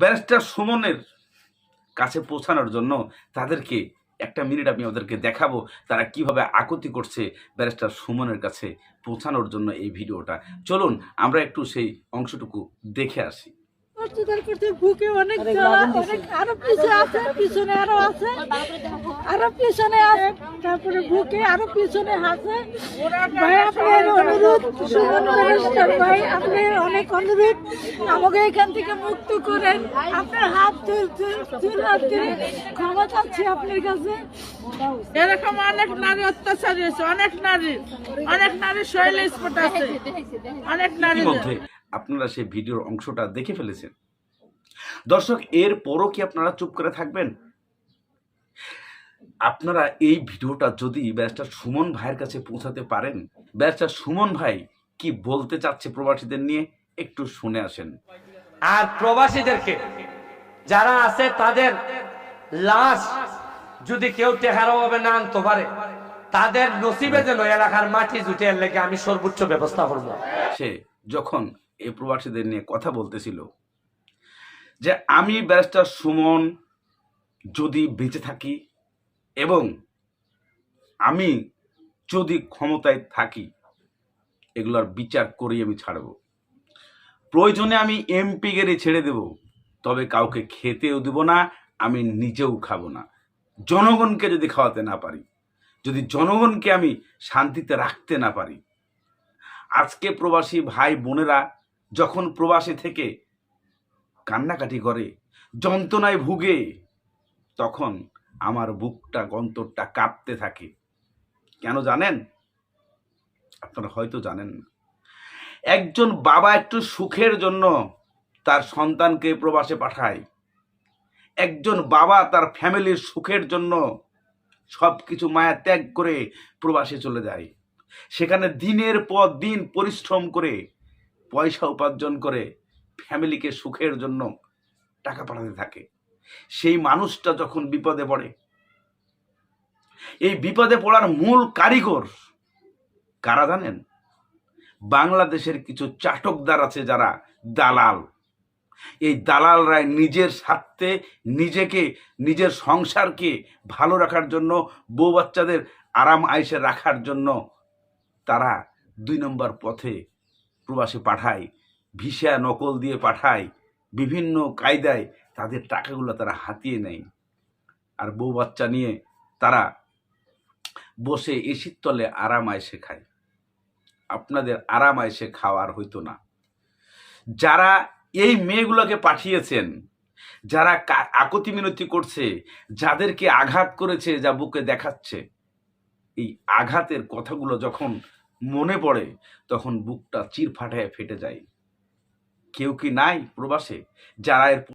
Barrister সুমনের কাছে পৌঁছানোর জন্য তাদেরকে একটা মিনিট আমি ওদেরকে দেখাবো তারা কীভাবে আকুতি করছে ব্যারিস্টার সুমনের কাছে পৌঁছানোর জন্য এই ভিডিওটা। চলুন আমরা একটু সেই অংশটুকু দেখে আসি। হসপিটাল করতে বুকে অনেক জ্বালা অনেক আরও পিছনে আছে পিছনে আরও আছে আরও পিছনে আছে তারপরে বুকে আরও পিছনে আছে। ভাই আপনার ভাই আপনার অনেক অনুরোধ আমাকে এখান থেকে মুক্ত করেন। আপনার হাত ক্ষমা চাচ্ছি আপনার কাছে। এরকম অনেক নারী অত্যাচার হয়েছে অনেক নারী অনেক নারী শৈলে স্পট আছে অনেক নারী আপনারা সেই ভিডিওর অংশটা দেখে ফেলেছেন। দর্শক এর পরও কি আপনারা চুপ করে থাকবেন? আপনারা এই ভিডিওটা যদি ব্যারিস্টার সুমন ভাইয়ের কাছে পৌঁছাতে পারেন ব্যারিস্টার সুমন ভাই কি বলতে চাচ্ছে প্রবাসীদের নিয়ে একটু শুনে আসেন। আর প্রবাসীদেরকে যারা আছে তাদের লাশ যদি কেউ টেকার অভাবে না আনতে পারে তাদের নসিবে যেন এলাকার মাটি জুটে লেগে আমি সর্বোচ্চ ব্যবস্থা করব। সে যখন এই প্রবাসীদের নিয়ে কথা বলতেছিল যে আমি ব্যারিস্টার সুমন যদি বেঁচে থাকি এবং আমি যদি ক্ষমতায় থাকি, এগুলোর বিচার করেই আমি ছাড়ব। প্রয়োজনে আমি এমপি গেড়ে ছেড়ে দেব, তবে কাউকে খেতেও দেব না, আমি নিজেও খাব না। জনগণকে যদি খাওয়াতে না পারি, যদি জনগণকে আমি শান্তিতে রাখতে না পারি। আজকে প্রবাসী ভাই বোনেরা যখন প্রবাসী থেকে কান্নাকাটি করে, যন্ত্রণায় ভুগে, তখন আমার বুকটা, গন্তরটা কাঁপতে থাকে। কেন জানেন? আপনারা হয়তো জানেন না। একজন বাবা একটু সুখের জন্য তার সন্তানকে প্রবাসে পাঠায়। একজন বাবা তার ফ্যামিলির সুখের জন্য সব কিছু মায়া ত্যাগ করে প্রবাসে চলে যায়। সেখানে দিনের পর দিন পরিশ্রম করে, পয়সা উপার্জন করে, ফ্যামিলিকে সুখের জন্য টাকা পাঠাতে থাকে। সেই মানুষটা যখন বিপদে পড়ে, এই বিপদে পড়ার মূল কারিগর কারা জানেন? বাংলাদেশের কিছু চাটকদার আছে যারা দালাল। এই দালালরাই নিজের স্বার্থে নিজেকে, নিজের সংসারকে ভালো রাখার জন্য, বউ বাচ্চাদের আরাম আয়েসে রাখার জন্য তারা দুই নম্বর পথে প্রবাসে পাঠায়, ভিসা নকল দিয়ে পাঠায় বিভিন্ন কায়দায় তাদের টাকাগুলো তারা হাতিয়ে নেয়। আর বউ বাচ্চা নিয়ে তারা বসে এসির তলে আরাম আয়েসে খায়। আপনাদের আরাম আয়েসে খাওয়ার হইতো না। যারা এই মেয়েগুলোকে পাঠিয়েছেন, যারা আকতি মিনতি করছে, যাদেরকে আঘাত করেছে যা বুকে দেখাচ্ছে, এই আঘাতের কথাগুলো যখন মনে পড়ে, তখন বুকটা চির ফাটায় ফেটে যায়। কেউ কি নাই প্রবাসে? যারা এর